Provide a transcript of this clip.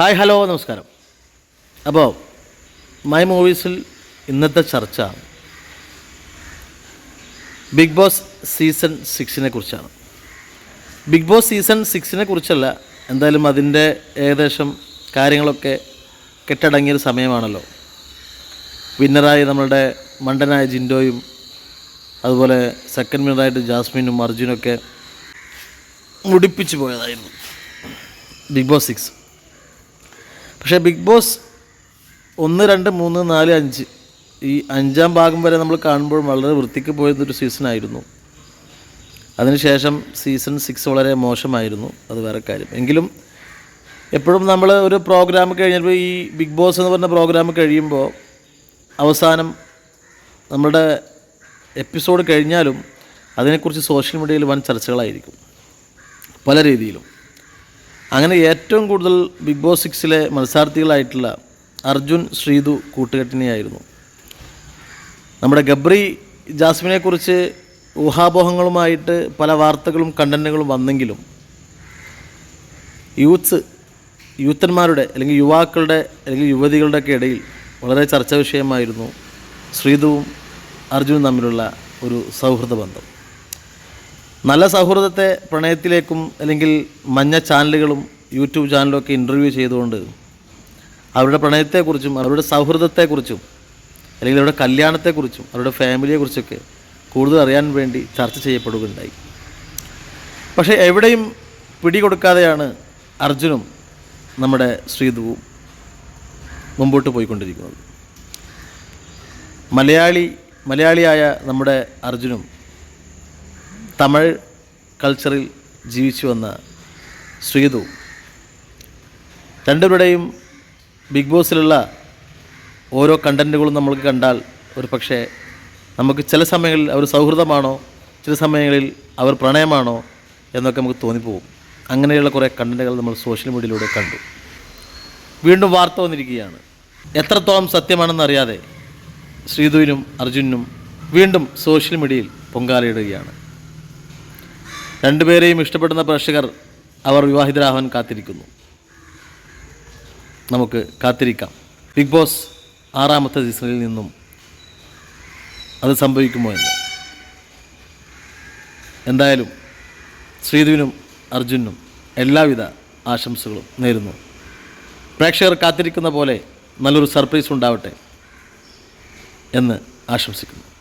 Hi hello നമസ്കാരം. അപ്പോൾ my മൂവീസിൽ ഇന്നത്തെ ചർച്ച ബിഗ് ബോസ് സീസൺ സിക്സിനെ കുറിച്ചാണ്. ബിഗ് ബോസ് സീസൺ സിക്സിനെ കുറിച്ചല്ല എന്തായാലും അതിന്റെ ഏകദേശം കാര്യങ്ങളൊക്കെ കെട്ടടങ്ങിയൊരു സമയമാണല്ലോ. വിന്നറായി നമ്മളുടെ മണ്ടനായ ജിൻഡോയും അതുപോലെ സെക്കൻഡ് വിന്നറായിട്ട് ജാസ്മിനും അർജുനൊക്കെ മുടിപ്പിച്ചു പോയതായിരുന്നു. ബിഗ് ബോസ് സിക്സ് പക്ഷേ ബിഗ് ബോസ് ഒന്ന് രണ്ട് മൂന്ന് നാല് അഞ്ച് ഈ അഞ്ചാം ഭാഗം വരെ നമ്മൾ കാണുമ്പോൾ വളരെ വൃത്തിക്ക് പോയതൊരു സീസണായിരുന്നു. അതിനുശേഷം സീസൺ സിക്സ് വളരെ മോശമായിരുന്നു. അത് വേറെ കാര്യം. എങ്കിലും എപ്പോഴും നമ്മൾ ഒരു പ്രോഗ്രാം കഴിഞ്ഞപ്പോൾ ഈ ബിഗ് ബോസ് എന്ന് പറഞ്ഞ പ്രോഗ്രാം കഴിയുമ്പോൾ അവസാനം നമ്മുടെ എപ്പിസോഡ് കഴിഞ്ഞാലും അതിനെക്കുറിച്ച് സോഷ്യൽ മീഡിയയിൽ വൻ ചർച്ചകളായിരിക്കും. പല രീതിയിലും. അങ്ങനെ ഏറ്റവും കൂടുതൽ ബിഗ് ബോസ് സിക്സിലെ മത്സാർത്ഥികളായിട്ടുള്ള അർജുൻ ശ്രീതു കൂട്ടുകെട്ടിനെയായിരുന്നു. നമ്മുടെ ഗബ്രി ജാസ്മിനെക്കുറിച്ച് ഊഹാപോഹങ്ങളുമായിട്ട് പല വാർത്തകളും കണ്ടന്റുകളും വന്നെങ്കിലും യൂത്ത്സ് യൂത്തന്മാരുടെ അല്ലെങ്കിൽ യുവാക്കളുടെ അല്ലെങ്കിൽ യുവതികളുടെ ഒക്കെ ഇടയിൽ വളരെ ചർച്ചാ വിഷയമായിരുന്നു ശ്രീതുവും അർജുനും തമ്മിലുള്ള ഒരു സൗഹൃദ ബന്ധം. നല്ല സൗഹൃദത്തെ പ്രണയത്തിലേക്കും അല്ലെങ്കിൽ മഞ്ഞ ചാനലുകളും യൂട്യൂബ് ചാനലും ഒക്കെ ഇന്റർവ്യൂ ചെയ്തുകൊണ്ട് അവരുടെ പ്രണയത്തെക്കുറിച്ചും അവരുടെ സൗഹൃദത്തെക്കുറിച്ചും അല്ലെങ്കിൽ അവരുടെ കല്യാണത്തെക്കുറിച്ചും അവരുടെ ഫാമിലിയെക്കുറിച്ചൊക്കെ കൂടുതൽ അറിയാൻ വേണ്ടി ചർച്ച ചെയ്യപ്പെടുകയുണ്ടായി. പക്ഷേ എവിടെയും പിടികൊടുക്കാതെയാണ് അർജുനും നമ്മുടെ ശ്രീധുവും മുമ്പോട്ട് പോയിക്കൊണ്ടിരിക്കുന്നത്. മലയാളി മലയാളിയായ നമ്മുടെ അർജുനും തമിഴ് കൾച്ചറിൽ ജീവിച്ചു വന്ന ശ്രീതു. രണ്ടുപേരുടെയും ബിഗ് ബോസിലുള്ള ഓരോ കണ്ടന്റുകളും നമ്മൾക്ക് കണ്ടാൽ ഒരു പക്ഷേ നമുക്ക് ചില സമയങ്ങളിൽ അവർ സൗഹൃദമാണോ ചില സമയങ്ങളിൽ അവർ പ്രണയമാണോ എന്നൊക്കെ നമുക്ക് തോന്നിപ്പോകും. അങ്ങനെയുള്ള കുറേ കണ്ടന്റുകൾ നമ്മൾ സോഷ്യൽ മീഡിയയിലൂടെ കണ്ടു. വീണ്ടും വാർത്ത വന്നിരിക്കുകയാണ്. എത്രത്തോളം സത്യമാണെന്നറിയാതെ ശ്രീധുവിനും അർജുനും വീണ്ടും സോഷ്യൽ മീഡിയയിൽ പൊങ്കാലയിടുകയാണ്. രണ്ടുപേരെയും ഇഷ്ടപ്പെടുന്ന പ്രേക്ഷകർ അവർ വിവാഹിതരാവാൻ കാത്തിരിക്കുന്നു. നമുക്ക് കാത്തിരിക്കാം. ബിഗ് ബോസ് ആറാമത്തെ സീസണിൽ നിന്നും അത് സംഭവിക്കുമോ എന്ന്. എന്തായാലും ശ്രീധുവിനും അർജുനും എല്ലാവിധ ആശംസകളും നേരുന്നു. പ്രേക്ഷകർ കാത്തിരിക്കുന്ന പോലെ നല്ലൊരു സർപ്രൈസ് ഉണ്ടാവട്ടെ എന്ന് ആശംസിക്കുന്നു.